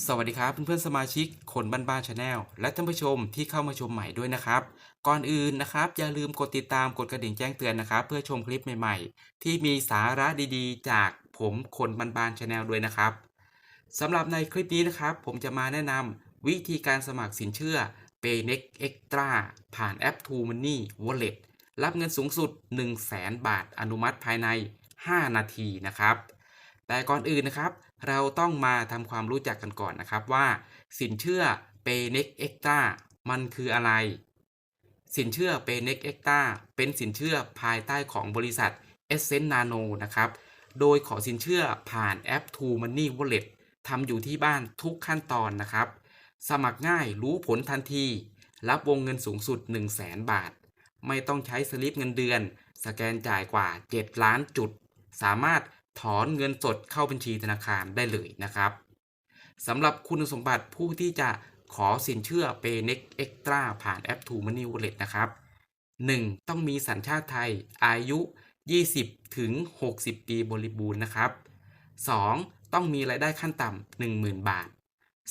สวัสดีครับเพื่อนๆสมาชิกคนบ้านบ้านชาแนลและท่านผู้ชมที่เข้ามาชมใหม่ด้วยนะครับ ก่อนอื่นนะครับ อย่าลืมกดติดตามกดกระดิ่งแจ้งเตือนนะครับ เพื่อชมคลิปใหม่ๆ ที่มีสาระดีๆ จากผมคนบ้านบ้านชาแนลด้วยนะครับสำหรับในคลิปนี้นะครับ ผมจะมาแนะนำวิธีการสมัครสินเชื่อ p a y n e x Extra ผ่านแอป True Money Wallet รับเงินสูงสุด 1 0 0 0 0แบาทอนุมัติภายใน 5 นาทีนะครับ แต่ก่อนอื่นนะครับ เราต้องมาทำความรู้จักกันก่อนนะครับว่า สินเชื่อ p a y n e x Extra มันคืออะไร สินเชื่อ p a y n e x Extra เป็นสินเชื่อภายใต้ของบริษัท Essence Nano นะครับ โดยขอสินเชื่อผ่านแอป True Money Wallet ทำอยู่ที่บ้านทุกขั้นตอนนะครับ สมัครง่ายรู้ผลทันที รับวงเงินสูงสุด 1 0 0 0 0แบาท ไม่ต้องใช้สลิปเงินเดือน สแกนจ่ายกว่า 7 ล้านจุด สามารถ ถอนเงินสดเข้าบัญชีธนาคารได้เลยนะครับสำหรับคุณสมบัติผู้ที่จะขอสินเชื่อ p a y n e x Extra ผ่านแอป True Money Wallet นะครับ 1. ต้องมีสัญชาติไทยอายุ 20 ถึง 60 ปีบริบูรณ์นะครับ 2. ต้องมีรายได้ขั้นต่ำ 10,000 บาท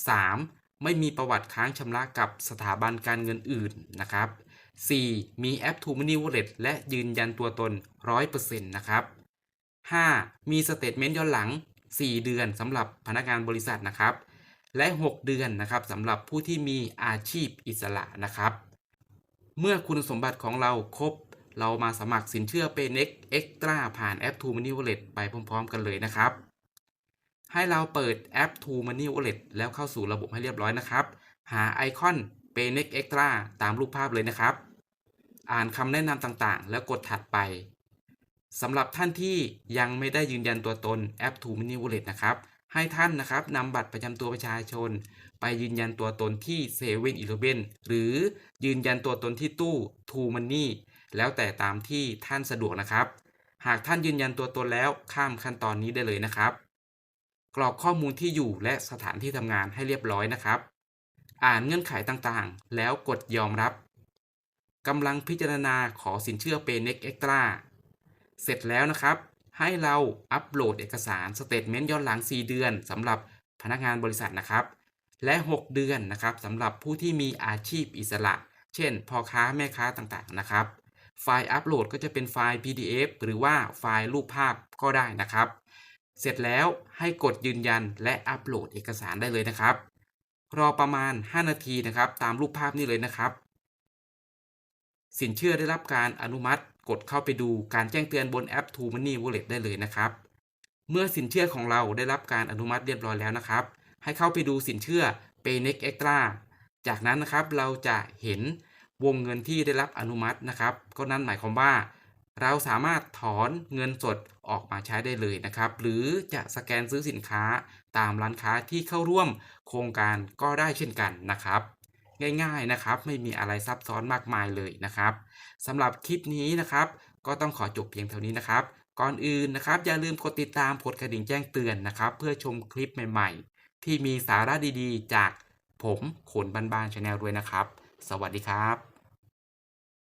3. ไม่มีประวัติค้างชำระกับสถาบันการเงินอื่นนะครับ 4. มีแอป True Money Wallet และยืนยันตัวตน 100%นะครับ 5. มีสเตทเมนต์ย้อนหลัง 4 เดือนสำหรับพนักงานบริษัทนะครับ และ 6 เดือนนะครับสำหรับผู้ที่มีอาชีพอิสระนะครับ เมื่อคุณสมบัติของเราครบ เรามาสมัครสินเชื่อ p a y n e x Extra ผ่านแอป True Money Wallet ไปพร้อม ๆ กันเลยนะครับ ให้เราเปิดแอป True Money Wallet แล้วเข้าสู่ระบบให้เรียบร้อยนะครับ หาไอคอน p a y n e x Extra ตามรูปภาพเลยนะครับ อ่านคำแนะนำต่างๆ แล้วกดถัดไป สำหรับท่านที่ยังไม่ได้ยืนยันตัวตนแอป True Money Wallet นะครับ ให้ท่านนะครับนำบัตรประจำตัวประชาชน ไปยืนยันตัวตนที่เซเว่นอีเลเว่นหรือยืนยันตัวตนที่ตู้ True Money แล้วแต่ตามที่ท่านสะดวกนะครับ หากท่านยืนยันตัวตนแล้วข้ามขั้นตอนนี้ได้เลยนะครับ กรอกข้อมูลที่อยู่และสถานที่ทำงานให้เรียบร้อยนะครับ อ่านเงื่อนไขต่างๆ แล้วกดยอมรับกำลังพิจารณาขอสินเชื่อ p a y n e x Extra เสร็จแล้วนะครับ ให้เราอัปโหลดเอกสารสเตทเมนต์ย้อนหลัง 4 เดือนสำหรับพนักงานบริษัทนะครับ และ 6 เดือนนะครับสำหรับผู้ที่มีอาชีพอิสระ เช่นพ่อค้าแม่ค้าต่างๆนะครับ ไฟล์อัปโหลดก็จะเป็นไฟล์ PDF หรือว่าไฟล์รูปภาพก็ได้นะครับ เสร็จแล้วให้กดยืนยันและอัปโหลดเอกสารได้เลยนะครับ รอประมาณ 5 นาทีนะครับ ตามรูปภาพนี้เลยนะครับ สินเชื่อได้รับการอนุมัติ กดเข้าไปดูการแจ้งเตือนบนแอป True Money Wallet ได้เลยนะครับ เมื่อสินเชื่อของเราได้รับการอนุมัติเรียบร้อยแล้วนะครับ ให้เข้าไปดูสินเชื่อ p a y n e x Extra จากนั้นนะครับเราจะเห็นวงเงินที่ได้รับอนุมัตินะครับ ก็นั่นหมายความว่า เราสามารถถอนเงินสดออกมาใช้ได้เลยนะครับ หรือจะสแกนซื้อสินค้าตามร้านค้าที่เข้าร่วมโครงการก็ได้เช่นกันนะครับ ง่าย ๆนะครับ ไม่มีอะไรซับซ้อนมากมายเลยนะครับสำหรับคลิปนี้นะครับ ก็ต้องขอจบเพียงเท่านี้นะครับ ก่อนอื่นนะครับ อย่าลืมกดติดตามกดกระดิ่งแจ้งเตือนนะครับ เพื่อชมคลิปใหม่ๆ ที่มีสาระดีๆ จากผมขนบ้านๆชาแนลด้วยนะครับ สวัสดีครับ